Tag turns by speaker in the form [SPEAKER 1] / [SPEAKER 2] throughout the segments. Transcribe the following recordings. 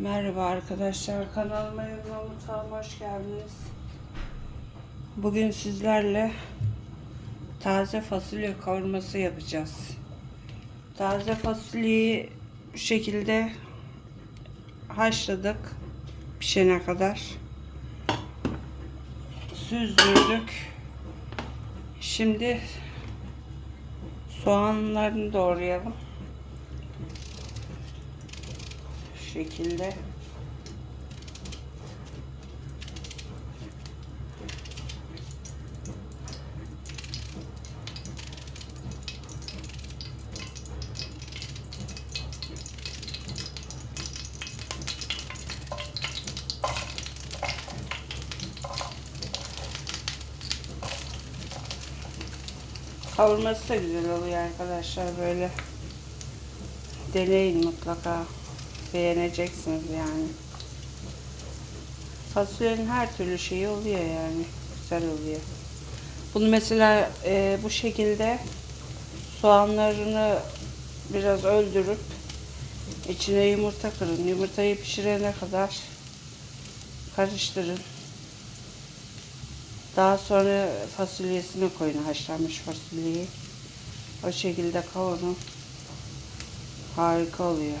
[SPEAKER 1] Merhaba arkadaşlar kanalıma Yılma Mutfağı'ma hoş geldiniz. Bugün sizlerle taze fasulye kavurması yapacağız. Taze fasulyeyi bu şekilde haşladık pişene kadar. Süzdürdük. Şimdi soğanlarını doğrayalım. Şekilde. Kavurması da güzel oluyor arkadaşlar böyle. Deneyin mutlaka. Beğeneceksiniz yani. Fasulyenin her türlü şeyi oluyor yani. Güzel oluyor. Bunu mesela e, bu şekilde soğanlarını biraz öldürüp içine yumurta kırın. Yumurtayı pişirene kadar karıştırın. Daha sonra fasulyesini koyun haşlanmış fasulyeyi. O şekilde kavurun. Harika oluyor.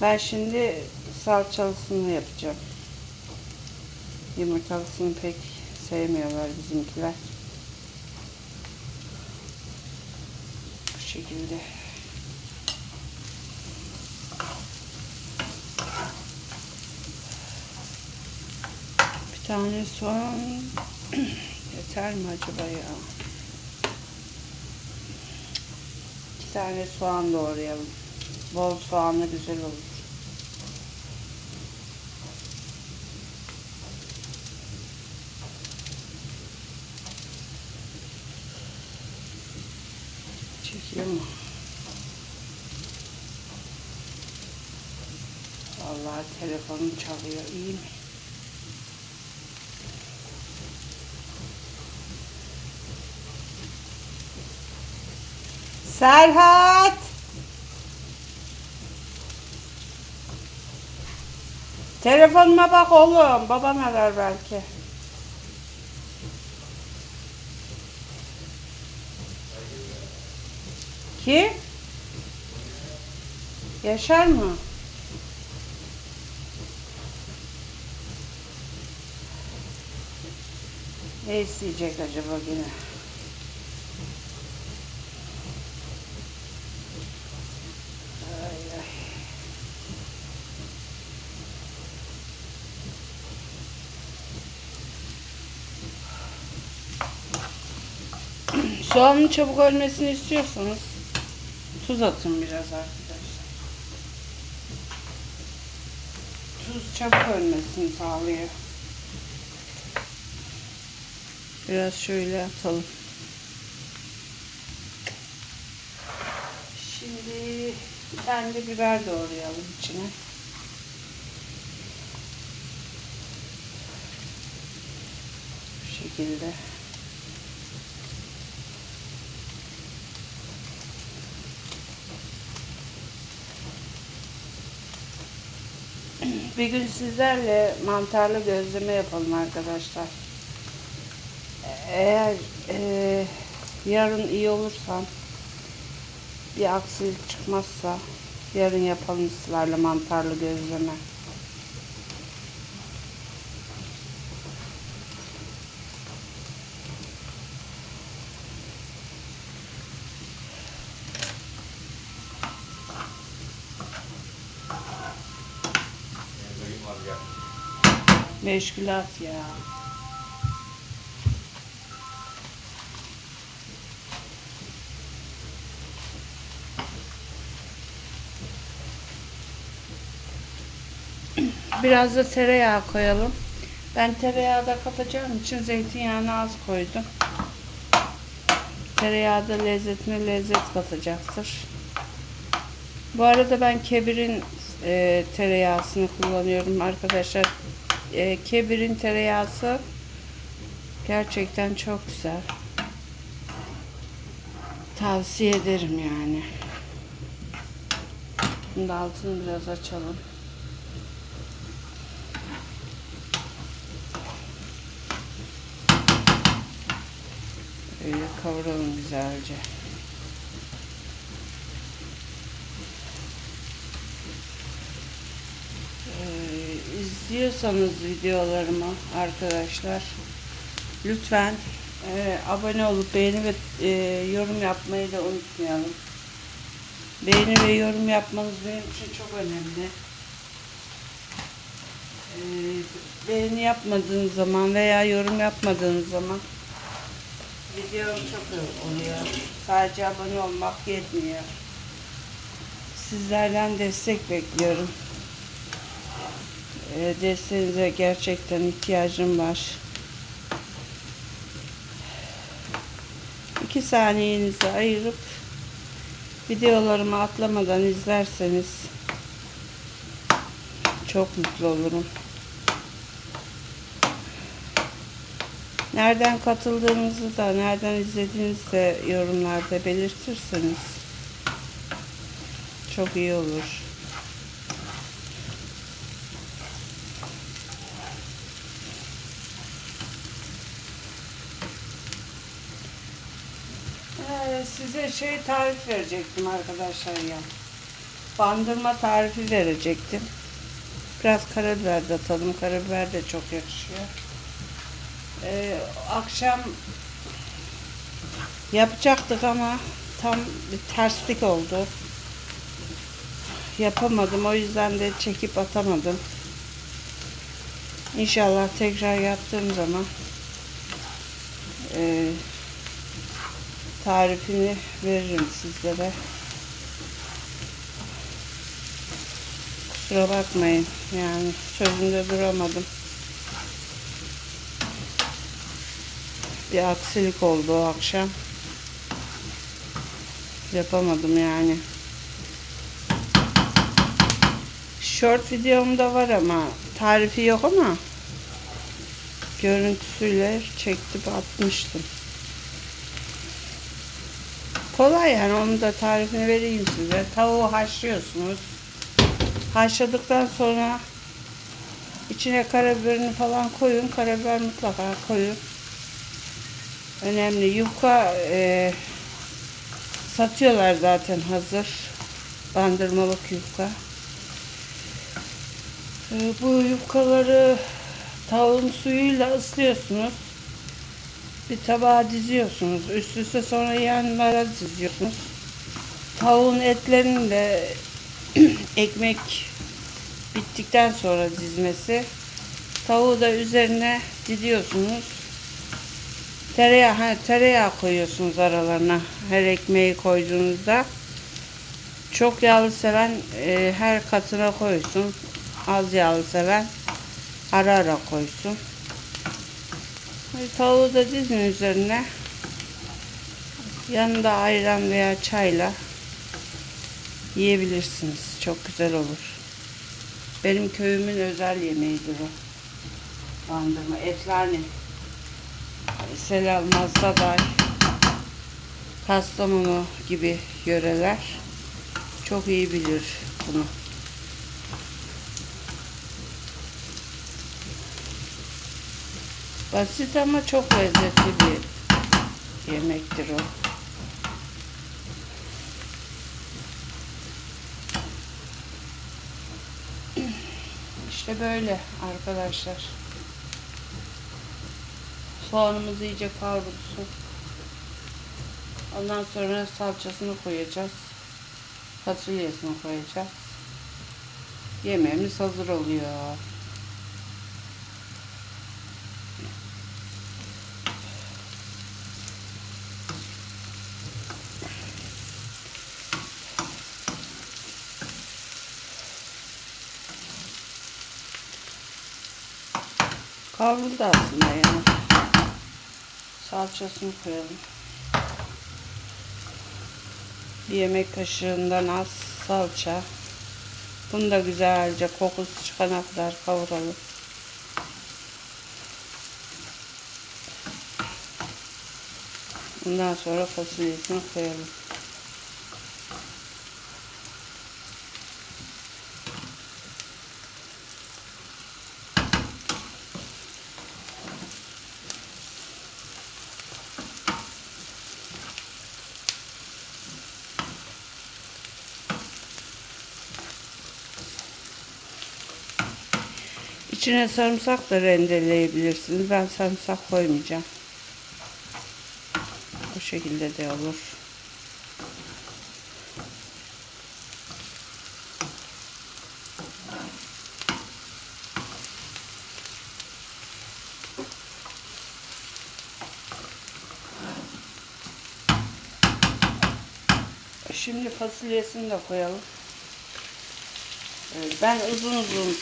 [SPEAKER 1] Ben şimdi salçalısını yapacağım. Yumurtalısını pek sevmiyorlar bizimkiler. Bu şekilde. Bir tane soğan yeter mi acaba ya? İki tane soğan doğrayalım. Bol soğanlı güzel olur. Çekiyor mu? Vallahi telefonum çalıyor. İyi mi? Serhat! Telefonuma bak oğlum. Baban arar belki. Kim? Yaşar mı? Ne isteyecek acaba yine? Soğanın çabuk ölmesini istiyorsanız tuz atın biraz arkadaşlar. Tuz çabuk ölmesini sağlıyor. Biraz şöyle atalım. Şimdi bir tane de biber doğrayalım içine. Bu şekilde. Bir gün sizlerle mantarlı gözleme yapalım arkadaşlar. Eğer e, yarın iyi olursam bir aksilik çıkmazsa yarın yapalım sizlerle mantarlı gözleme. Meşgulat ya. Biraz da tereyağı koyalım. Ben tereyağı da katacağım için zeytinyağını az koydum. Tereyağı da lezzetine lezzet katacaktır. Bu arada ben kebirin e, tereyağısını kullanıyorum arkadaşlar e, kebirin tereyağısı gerçekten çok güzel. Tavsiye ederim yani. Şimdi altını biraz açalım. Böyle kavuralım güzelce. İzliyorsanız videolarımı arkadaşlar lütfen e, abone olup beğeni ve e, yorum yapmayı da unutmayalım. Beğeni ve yorum yapmanız benim için çok önemli. Ee, beğeni yapmadığınız zaman veya yorum yapmadığınız zaman videom çok oluyor. Sadece abone olmak yetmiyor. Sizlerden destek bekliyorum. Ee, desteğinize gerçekten ihtiyacım var. İki saniyenizi ayırıp videolarımı atlamadan izlerseniz çok mutlu olurum. Nereden katıldığınızı da, nereden izlediğinizi de yorumlarda belirtirseniz çok iyi olur. Ee, size şey tarif verecektim arkadaşlar ya. Bandırma tarifi verecektim. Biraz karabiber de atalım. Karabiber de çok yakışıyor. Ee, akşam yapacaktık ama tam bir terslik oldu. Yapamadım. O yüzden de çekip atamadım. İnşallah tekrar yaptığım zaman e, tarifini veririm sizlere. Kusura bakmayın. Yani sözümde duramadım. Bir aksilik oldu o akşam. Yapamadım yani. Short videomda var ama tarifi yok ama görüntüsüyle çektim atmıştım. Kolay yani onun da tarifini vereyim size. Tavuğu haşlıyorsunuz. Haşladıktan sonra içine karabiberini falan koyun. Karabiber mutlaka koyun. Önemli. Yufka e, satıyorlar zaten hazır. Bandırmalık yufka. E, bu yufkaları tavuğun suyuyla ıslıyorsunuz. Bir tabağa diziyorsunuz. Üst üste sonra yanlara diziyorsunuz. Tavuğun etlerini de ekmek bittikten sonra dizmesi. Tavuğu da üzerine diziyorsunuz. Tereyağı, ha, tereyağı koyuyorsunuz aralarına her ekmeği koyduğunuzda. Çok yağlı seven e, her katına koysun. Az yağlı seven ara ara koysun. Tavuğu da dizin üzerine. Yanında ayran veya çayla yiyebilirsiniz. Çok güzel olur. Benim köyümün özel yemeğidir o. Bandırma. Etlerni. Selal, Mazdaday, Kastamonu gibi yöreler çok iyi bilir bunu. Basit ama çok lezzetli bir yemektir o. İşte böyle arkadaşlar. Soğanımız iyice kavrulsun. Ondan sonra salçasını koyacağız. Fasulyesini koyacağız. Yemeğimiz hazır oluyor. Kavruldu aslında yani. Salçasını koyalım. Bir yemek kaşığından az salça. Bunu da güzelce kokusu çıkana kadar kavuralım. Bundan sonra fasulyesini koyalım. İçine sarımsak da rendeleyebilirsiniz. Ben sarımsak koymayacağım. Bu şekilde de olur. Şimdi fasulyesini de koyalım. Ee, Ben uzun uzun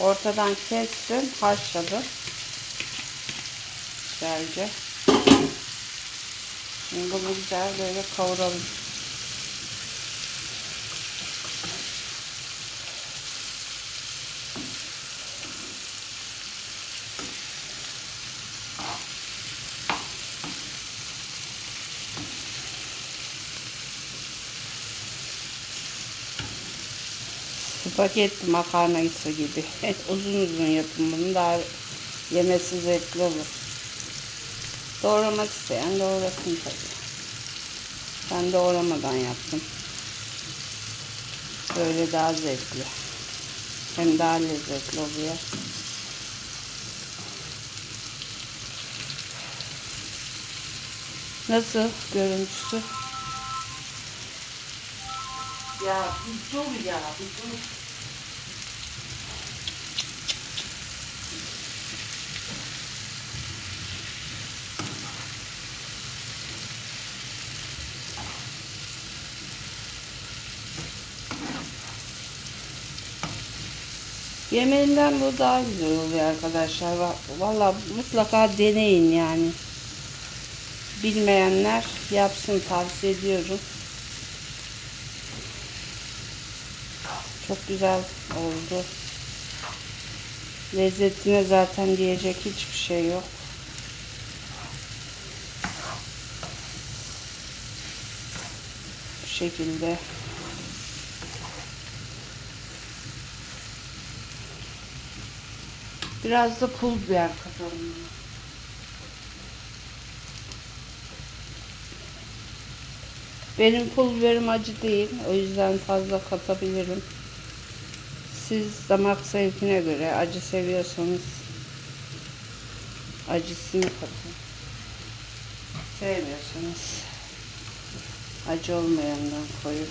[SPEAKER 1] ortadan kestim, haşladım. Güzelce. Şimdi bunu güzel böyle kavuralım. Spagetti makarnası gibi. uzun uzun yapın bunu daha yemesi zevkli olur. Doğramak isteyen doğrasın tabii. Ben doğramadan yaptım. Böyle daha zevkli. Hem daha lezzetli oluyor. Nasıl görüntüsü? Ya bir dur ya bir dur. Yemeğinden bu daha güzel oluyor arkadaşlar. Va- Valla mutlaka deneyin yani. Bilmeyenler yapsın tavsiye ediyorum. Çok güzel oldu. Lezzetine zaten diyecek hiçbir şey yok. Bu şekilde. Biraz da pul biber katalım. Benim pul biberim acı değil. O yüzden fazla katabilirim. Siz damak zevkine göre acı seviyorsanız acısını katın. Sevmiyorsanız acı olmayandan koyun.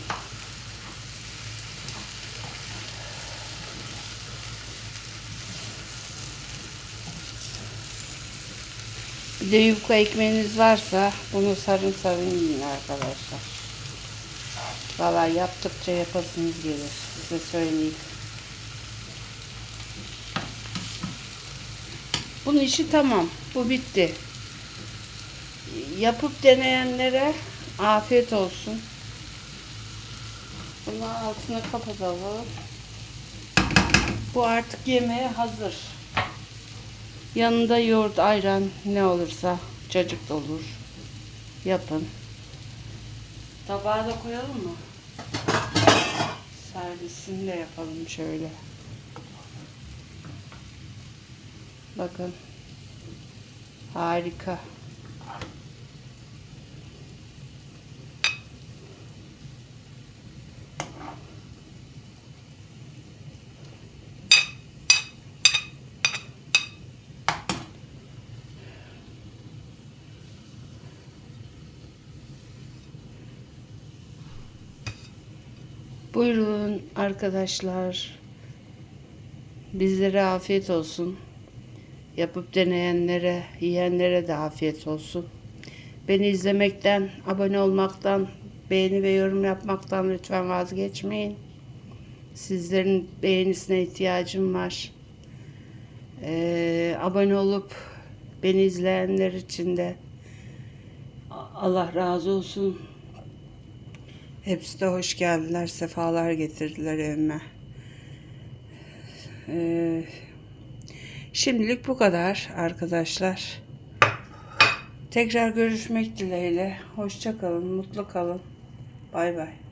[SPEAKER 1] Bir de yufka ekmeğiniz varsa bunu sarın sarın yiyin arkadaşlar. Valla yaptıkça yapasınız gelir. Size söyleyeyim. Bunun işi tamam. Bu bitti. Yapıp deneyenlere afiyet olsun. Bunu altına kapatalım. Bu artık yemeğe hazır. Yanında yoğurt, ayran ne olursa cacık da olur. Yapın. Tabağa da koyalım mı? Servisini de yapalım şöyle. Bakın. Harika. Buyurun arkadaşlar. Bizlere afiyet olsun. Yapıp deneyenlere, yiyenlere de afiyet olsun. Beni izlemekten, abone olmaktan, beğeni ve yorum yapmaktan lütfen vazgeçmeyin. Sizlerin beğenisine ihtiyacım var. Ee, abone olup beni izleyenler için de Allah razı olsun. Hepsi de hoş geldiler, sefalar getirdiler evime. Ee, şimdilik bu kadar arkadaşlar. Tekrar görüşmek dileğiyle. Hoşça kalın, mutlu kalın. Bay bay.